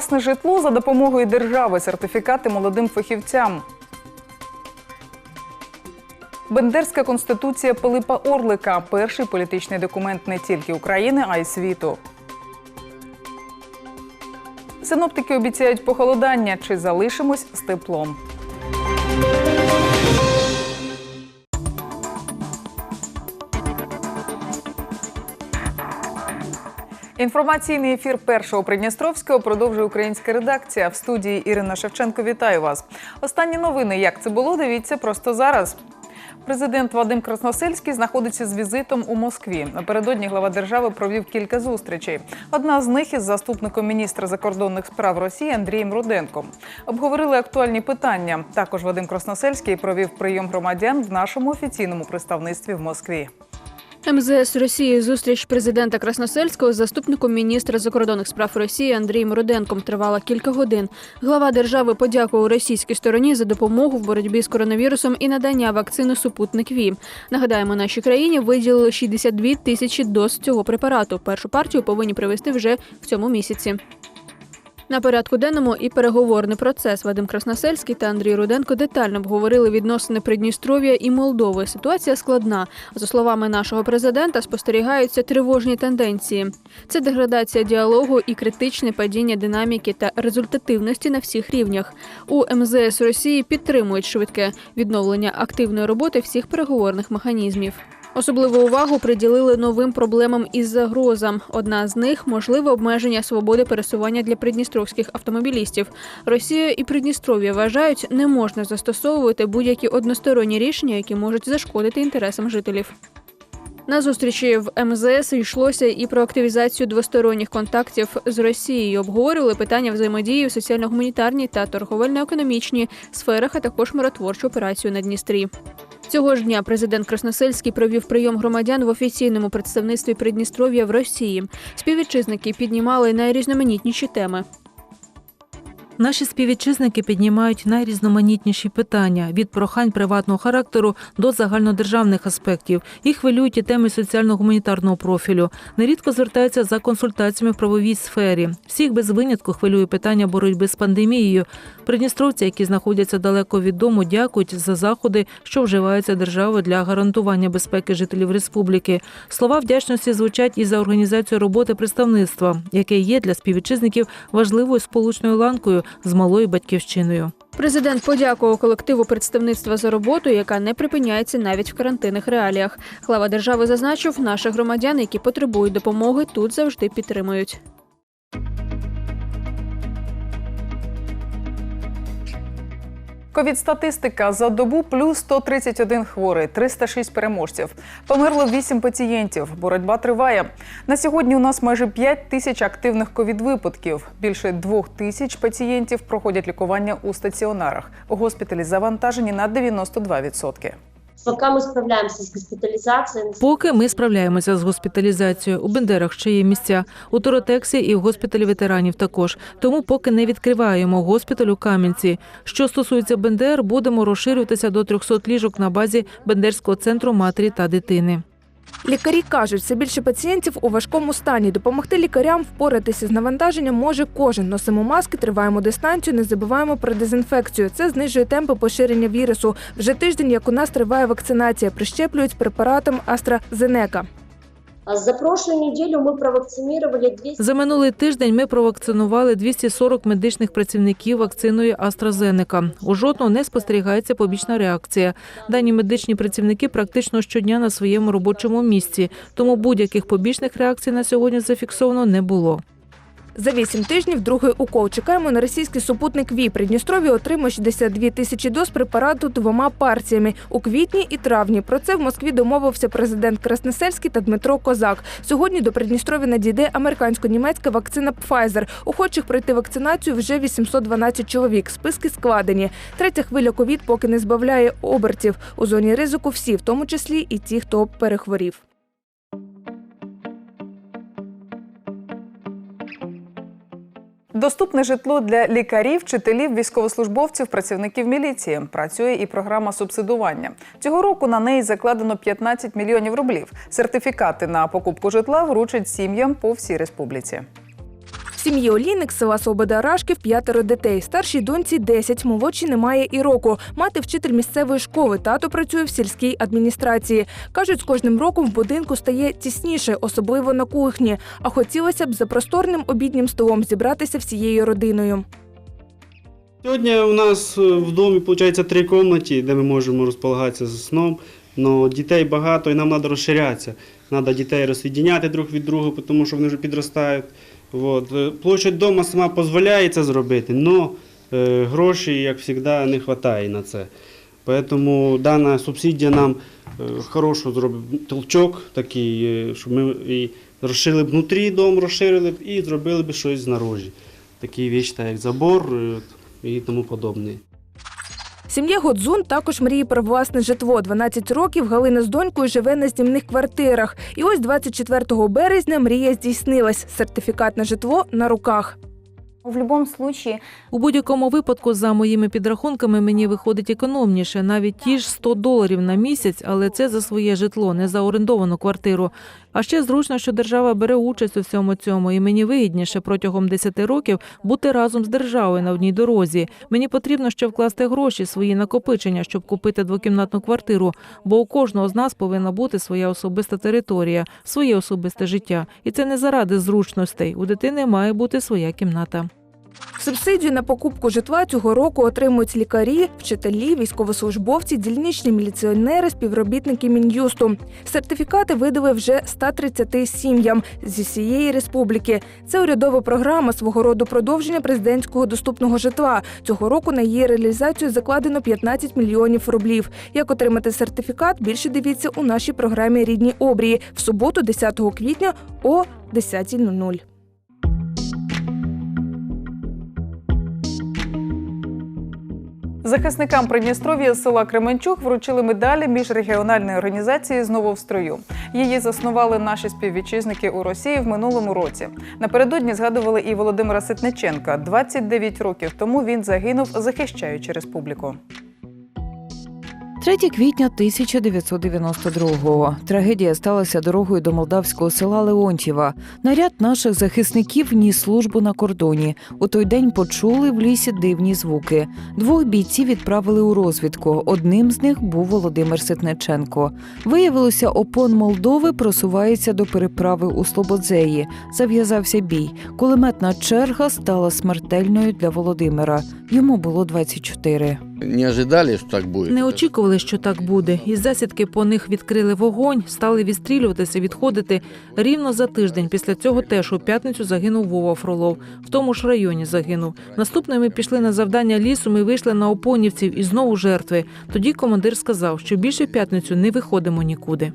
Власне житло за допомогою держави, сертифікати молодим фахівцям. Бендерська конституція Пилипа Орлика перший політичний документ не тільки України, а й світу. Синоптики обіцяють похолодання чи залишимось з теплом. Інформаційний ефір першого Придністровського продовжує українська редакція. В студії Ірина Шевченко. Вітаю вас. Останні новини. Як це було? Дивіться просто зараз. Президент Вадим Красносельський знаходиться з візитом у Москві. Напередодні глава держави провів кілька зустрічей. Одна з них із заступником міністра закордонних справ Росії Андрієм Руденком. Обговорили актуальні питання. Також Вадим Красносельський провів прийом громадян в нашому офіційному представництві в Москві. МЗС Росії зустріч президента Красносельського з заступником міністра закордонних справ Росії Андрієм Руденком тривала кілька годин. Глава держави подякував російській стороні за допомогу в боротьбі з коронавірусом і надання вакцини супутник ВІ. Нагадаємо, нашій країні виділили 62 тисячі доз цього препарату. Першу партію повинні привезти вже в цьому місяці. На порядку денному і переговорний процес Вадим Красносельський та Андрій Руденко детально обговорили відносини Придністров'я і Молдови. Ситуація складна. За словами нашого президента, спостерігаються тривожні тенденції. Це деградація діалогу і критичне падіння динаміки та результативності на всіх рівнях. У МЗС Росії підтримують швидке відновлення активної роботи всіх переговорних механізмів. Особливу увагу приділили новим проблемам із загрозам. Одна з них можливе обмеження свободи пересування для придністровських автомобілістів. Росія і Придністров'я вважають, не можна застосовувати будь-які односторонні рішення, які можуть зашкодити інтересам жителів. На зустрічі в МЗС йшлося і про активізацію двосторонніх контактів з Росією. Обговорювали питання взаємодії у соціально-гуманітарній та торговельно-економічній сферах, а також миротворчу операцію на Дністрі. Цього ж дня президент Красносельський провів прийом громадян в офіційному представництві Придністров'я в Росії. Співвітчизники піднімали найрізноманітніші теми. Наші співвітчизники піднімають найрізноманітніші питання від прохань приватного характеру до загальнодержавних аспектів. Їх хвилюють і теми соціально-гуманітарного профілю. Нерідко звертаються за консультаціями в правовій сфері. Всіх без винятку хвилює питання боротьби з пандемією. Придністровці, які знаходяться далеко від дому, дякують за заходи, що вживаються державою для гарантування безпеки жителів республіки. Слова вдячності звучать і за організацію роботи представництва, яке є для співвітчизників важливою сполучною ланкою з малою батьківщиною. Президент подякував колективу представництва за роботу, яка не припиняється навіть в карантинних реаліях. Глава держави зазначив, наших громадян, які потребують допомоги, тут завжди підтримують. Ковід-статистика за добу плюс 131 хворий, 306 переможців. Померло 8 пацієнтів. Боротьба триває. На сьогодні у нас майже 5 тисяч активних ковід-випадків. Більше 2 тисяч пацієнтів проходять лікування у стаціонарах. Госпіталі завантажені на 92%. Пока ми справляємося з госпіталізацією, Поки ми справляємося з госпіталізацією. У Бендерах ще є місця, у Торотексі і в госпіталі ветеранів також. Тому поки не відкриваємо госпіталь у Кам'янці. Що стосується Бендер, будемо розширюватися до 300 ліжок на базі Бендерського центру матері та дитини. Лікарі кажуть, все більше пацієнтів у важкому стані. Допомогти лікарям впоратися з навантаженням може кожен. Носимо маски, триваємо дистанцію, не забуваємо про дезінфекцію. Це знижує темпи поширення вірусу. Вже тиждень, як у нас триває вакцинація, прищеплюють препаратом AstraZeneca. За прошлу неділю ми провакцинували 200 За минулий тиждень ми провакцинували 240 медичних працівників вакциною AstraZeneca. У жодного не спостерігається побічна реакція. Дані медичні працівники практично щодня на своєму робочому місці, тому будь-яких побічних реакцій на сьогодні зафіксовано не було. За вісім тижнів другий укол. Чекаємо на російський супутник ВІ. Придністров'я отримає 62 тисячі доз препарату двома партіями у квітні і травні. Про це в Москві домовився президент Красносельський та Дмитро Козак. Сьогодні до Придністров'я надійде американсько-німецька вакцина Pfizer. Охочих пройти вакцинацію вже 812 чоловік. Списки складені. Третя хвиля ковід поки не збавляє обертів. У зоні ризику всі, в тому числі і ті, хто перехворів. Доступне житло для лікарів, вчителів, військовослужбовців, працівників міліції. Працює і програма субсидування. Цього року на неї закладено 15 мільйонів рублів. Сертифікати на покупку житла вручать сім'ям по всій республіці. Сім'ї Олійник села Свобода Рашків п'ятеро дітей. Старшій доньці 10, молодшій немає і року. Мати вчитель місцевої школи, тато працює в сільській адміністрації. Кажуть, з кожним роком в будинку стає тісніше, особливо на кухні. А хотілося б за просторним обіднім столом зібратися всією родиною. Сьогодні у нас е, в домі виходить три кімнаті, де ми можемо розполагатися з сном. Но дітей багато і нам треба розширятися. Треба дітей розсоєдиняти друг від друга, тому що вони вже підростають. От. е, Площадь вдома сама дозволяє це зробити, але грошей, як завжди, не вистачає на це. Тому дана субсидія нам хороший хорошо зробить толчок такий, е, щоб ми і розширили б внутрі дом, розширили б і зробили б щось знаружі. Такі речі, як забор е, і тому подобне. Сім'я Годзун також мріє про власне житло. 12 років Галина з донькою живе на знімних квартирах. І ось 24 березня мрія здійснилась. Сертифікат на житло на руках. В любом случае, У будь-якому випадку, за моїми підрахунками, мені виходить економніше, навіть ті ж 100 доларів на місяць, але це за своє житло, не за орендовану квартиру. А ще зручно, що держава бере участь у всьому цьому, і мені вигідніше протягом 10 років бути разом з державою на одній дорозі. Мені потрібно ще вкласти гроші, свої накопичення, щоб купити двокімнатну квартиру, бо у кожного з нас повинна бути своя особиста територія, своє особисте життя. І це не заради зручностей. У дитини має бути своя кімната. Субсидію на покупку житла цього року отримують лікарі, вчителі, військовослужбовці, дільничні міліціонери, співробітники мін'юсту. Сертифікати видали вже 130 сім'ям зі всієї республіки. Це урядова програма свого роду продовження президентського доступного житла. Цього року на її реалізацію закладено 15 мільйонів рублів. Як отримати сертифікат? Більше дивіться у нашій програмі Рідні обрії в суботу, 10 квітня о 10.00. Захисникам Придністров'я села Кременчук вручили медалі міжрегіональної організації знову в строю. Її заснували наші співвітчизники у Росії в минулому році. Напередодні згадували і Володимира Ситниченка. 29 років тому він загинув, захищаючи республіку. 3 квітня 1992-го. Трагедія сталася дорогою до молдавського села Леонтьєва. Наряд наших захисників ніс службу на кордоні. У той день почули в лісі дивні звуки. Двох бійців відправили у розвідку. Одним з них був Володимир Ситниченко. Виявилося, опон Молдови просувається до переправи у Слободзеї. Зав'язався бій. Кулеметна черга стала смертельною для Володимира. Йому було 24. Не ожидали, що так буде. Не очікували, що так буде. Із засідки по них відкрили вогонь, стали відстрілюватися, відходити. Рівно за тиждень після цього теж у п'ятницю загинув Вова Фролов. В тому ж районі загинув. Наступним ми пішли на завдання лісу. Ми вийшли на опонівців і знову жертви. Тоді командир сказав, що більше в п'ятницю не виходимо нікуди.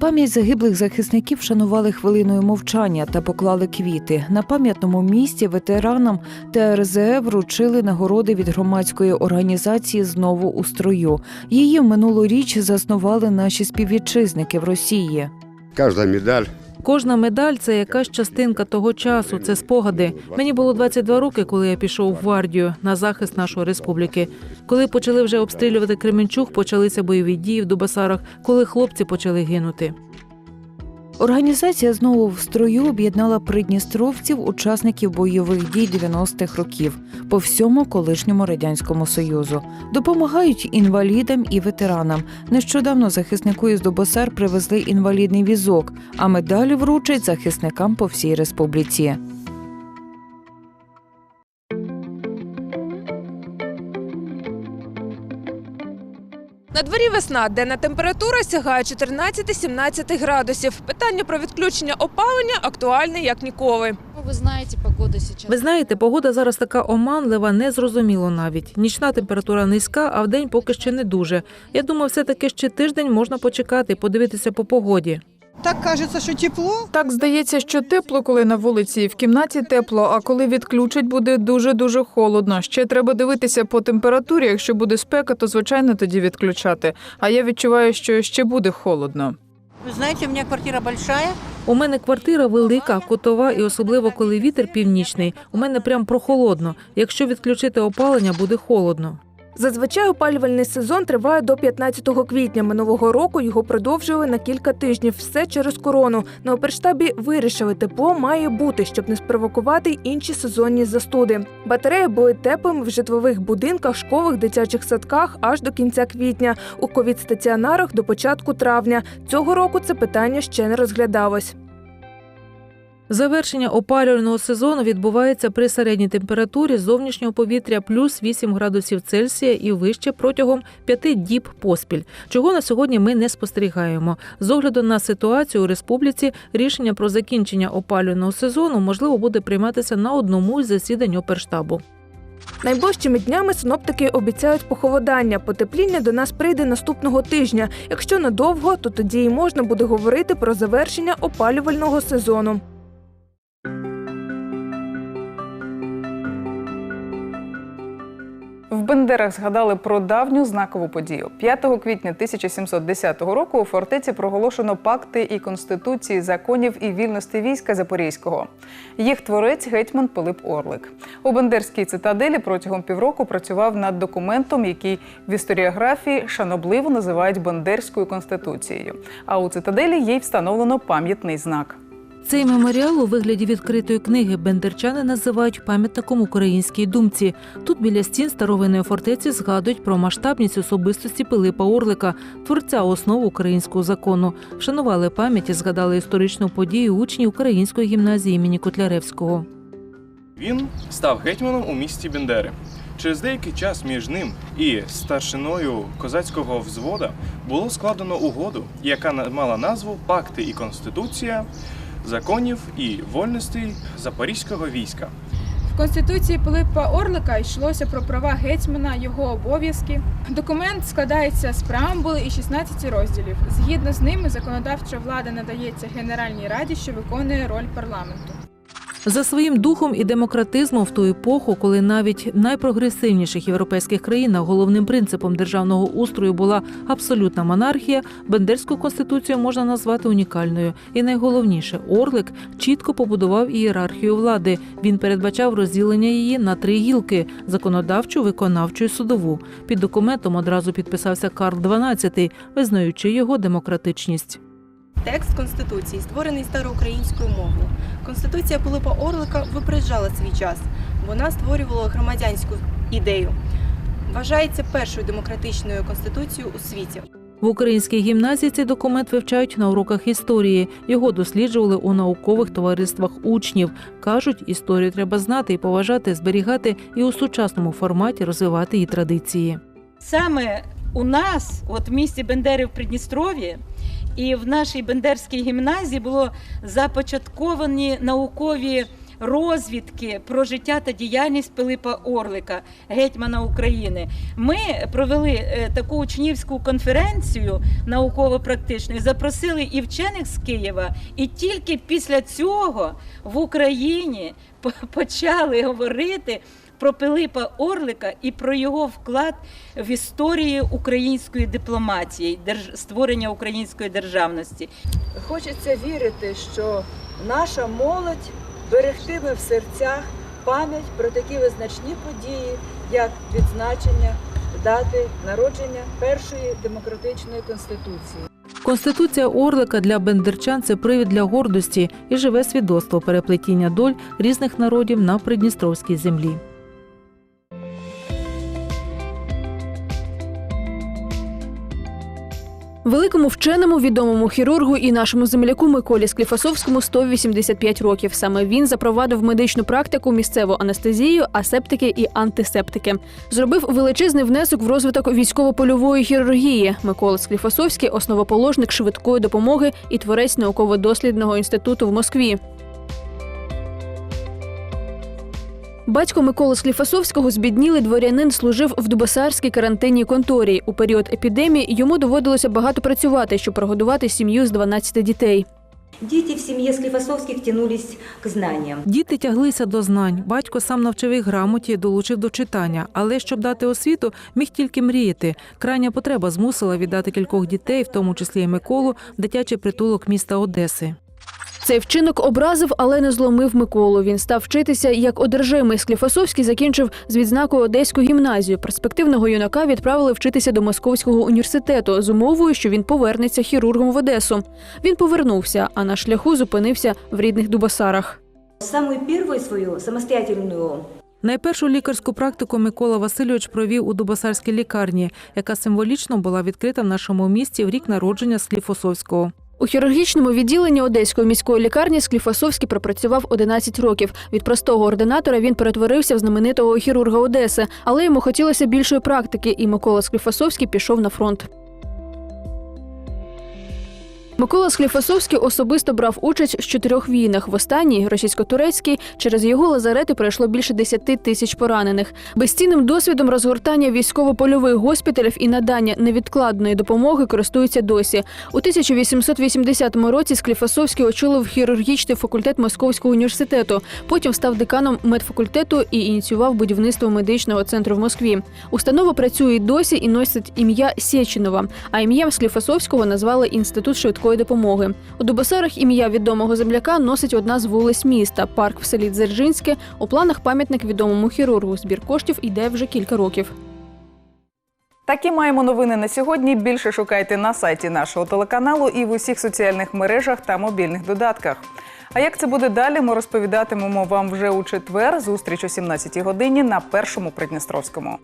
Пам'ять загиблих захисників шанували хвилиною мовчання та поклали квіти. На пам'ятному місці ветеранам ТРЗЕ вручили нагороди від громадської організації Знову у строю. Її минулоріч річ заснували наші співвітчизники в Росії. Кожна медаль Кожна медаль це якась частинка того часу, це спогади. Мені було 22 роки, коли я пішов в гвардію на захист нашої республіки. Коли почали вже обстрілювати Кременчуг, почалися бойові дії в Дубасарах, коли хлопці почали гинути. Організація знову в строю об'єднала придністровців, учасників бойових дій 90-х років по всьому колишньому радянському союзу. Допомагають інвалідам і ветеранам. Нещодавно захиснику із Дубосар привезли інвалідний візок, а медалі вручать захисникам по всій республіці. На дворі весна, денна температура сягає 14-17 градусів. Питання про відключення опалення актуальне як ніколи. Ви знаєте, погода сейчас. Ви знаєте, погода зараз така оманлива, незрозуміло навіть. Нічна температура низька, а вдень поки ще не дуже. Я думаю, все-таки ще тиждень можна почекати, подивитися по погоді. Так кажется, що тепло. Так здається, що тепло, коли на вулиці, і в кімнаті тепло, а коли відключать, буде дуже дуже холодно. Ще треба дивитися по температурі. Якщо буде спека, то звичайно тоді відключати. А я відчуваю, що ще буде холодно. Ви знаєте, у мене квартира большая. У мене квартира велика, кутова, і особливо коли вітер північний. У мене прям прохолодно. Якщо відключити опалення, буде холодно. Зазвичай опалювальний сезон триває до 15 квітня. Минулого року його продовжили на кілька тижнів. Все через корону. На оперштабі вирішили, тепло має бути, щоб не спровокувати інші сезонні застуди. Батареї були теплими в житлових будинках, школах, дитячих садках аж до кінця квітня. У ковід-стаціонарах до початку травня. Цього року це питання ще не розглядалось. Завершення опалювального сезону відбувається при середній температурі зовнішнього повітря плюс 8 градусів Цельсія і вище протягом 5 діб поспіль, чого на сьогодні ми не спостерігаємо. З огляду на ситуацію у республіці рішення про закінчення опалювального сезону можливо буде прийматися на одному із засідань оперштабу. Найближчими днями синоптики обіцяють похолодання. Потепління до нас прийде наступного тижня. Якщо надовго, то тоді і можна буде говорити про завершення опалювального сезону. Бендерах згадали про давню знакову подію. 5 квітня 1710 року у фортеці проголошено пакти і конституції законів і вільності війська Запорізького. Їх творець гетьман Пилип Орлик. У Бендерській цитаделі протягом півроку працював над документом, який в історіографії шанобливо називають Бендерською конституцією. А у цитаделі їй встановлено пам'ятний знак. Цей меморіал у вигляді відкритої книги бендерчани називають пам'ятником українській думці. Тут біля стін старовинної фортеці згадують про масштабність особистості Пилипа Орлика, творця основ українського закону. Вшанували пам'ять і згадали історичну подію учні Української гімназії імені Котляревського. Він став гетьманом у місті Бендери. Через деякий час між ним і старшиною козацького взвода було складено угоду, яка мала назву Пакти і Конституція законів і вольностей запорізького війська. В Конституції Пилипа Орлика йшлося про права гетьмана, його обов'язки. Документ складається з преамбули і 16 розділів. Згідно з ними, законодавча влада надається Генеральній Раді, що виконує роль парламенту. За своїм духом і демократизмом в ту епоху, коли навіть найпрогресивніших європейських країнах головним принципом державного устрою була абсолютна монархія, Бендерську конституцію можна назвати унікальною. І найголовніше, Орлик чітко побудував ієрархію влади. Він передбачав розділення її на три гілки: законодавчу, виконавчу і судову. Під документом одразу підписався Карл XII, визнаючи його демократичність. Текст Конституції створений староукраїнською мовою. Конституція Пилипа Орлика випереджала свій час. Вона створювала громадянську ідею. Вважається першою демократичною конституцією у світі. В українській гімназії цей документ вивчають на уроках історії. Його досліджували у наукових товариствах учнів. кажуть, історію треба знати і поважати, зберігати і у сучасному форматі розвивати її традиції. Саме у нас, от в місті Бендери в Придністров'ї, і в нашій Бендерській гімназії було започатковані наукові розвідки про життя та діяльність Пилипа Орлика, гетьмана України. Ми провели е, таку учнівську конференцію науково-практичну, і запросили і вчених з Києва, і тільки після цього в Україні почали говорити про Пилипа Орлика і про його вклад в історію української дипломатії, створення української державності. Хочеться вірити, що наша молодь берегтиме в серцях пам'ять про такі визначні події, як відзначення дати народження першої демократичної конституції. Конституція Орлика для бендерчан це привід для гордості і живе свідоцтво переплетіння доль різних народів на придністровській землі. Великому вченому, відомому хірургу і нашому земляку Миколі Скліфасовському 185 років. Саме він запровадив медичну практику, місцеву анестезію, асептики і антисептики. Зробив величезний внесок в розвиток військово-польової хірургії. Микола Скліфасовський – основоположник швидкої допомоги і творець науково-дослідного інституту в Москві. Батько Миколи Скліфасовського збіднілий дворянин служив в Дубасарській карантинній конторі. У період епідемії йому доводилося багато працювати, щоб прогодувати сім'ю з 12 дітей. Дети в семье Склифосовских тянулись к знаниям. Діти тяглися до знань. Батько сам навчив їх грамоті, долучив до читання. Але щоб дати освіту, міг тільки мріяти. Крайня потреба змусила віддати кількох дітей, в тому числі і Миколу, в дитячий притулок міста Одеси. Цей вчинок образив, але не зломив Миколу. Він став вчитися як одержимий. Скліфосовський закінчив з відзнакою Одеську гімназію. Перспективного юнака відправили вчитися до Московського університету з умовою, що він повернеться хірургом в Одесу. Він повернувся, а на шляху зупинився в рідних Дубасарах. Самую первую свою самостоятельную Найпершу лікарську практику Микола Васильович провів у Дубасарській лікарні, яка символічно була відкрита в нашому місті в рік народження Скліфосовського. У хірургічному відділенні Одеської міської лікарні Скліфосовський пропрацював 11 років. Від простого ординатора він перетворився в знаменитого хірурга Одеси, але йому хотілося більшої практики, і Микола Скліфосовський пішов на фронт. Микола Скліфосовський особисто брав участь в чотирьох війнах. В останній російсько-турецькій через його лазарети пройшло більше 10 тисяч поранених. Безцінним досвідом розгортання військово-польових госпіталів і надання невідкладної допомоги користуються досі. У 1880 році Скліфосовський очолив хірургічний факультет Московського університету. Потім став деканом медфакультету і ініціював будівництво медичного центру в Москві. Установа працює досі і носить ім'я Сєчинова, а ім'ям Скліфосовського назвали інститут швидкої допомоги. У Дубосарах ім'я відомого земляка носить одна з вулиць міста парк в селі Дзержинське. У планах пам'ятник відомому хірургу. Збір коштів іде вже кілька років. Такі маємо новини на сьогодні. Більше шукайте на сайті нашого телеканалу і в усіх соціальних мережах та мобільних додатках. А як це буде далі, ми розповідатимемо вам вже у четвер. Зустріч о 17-й годині на першому Придністровському.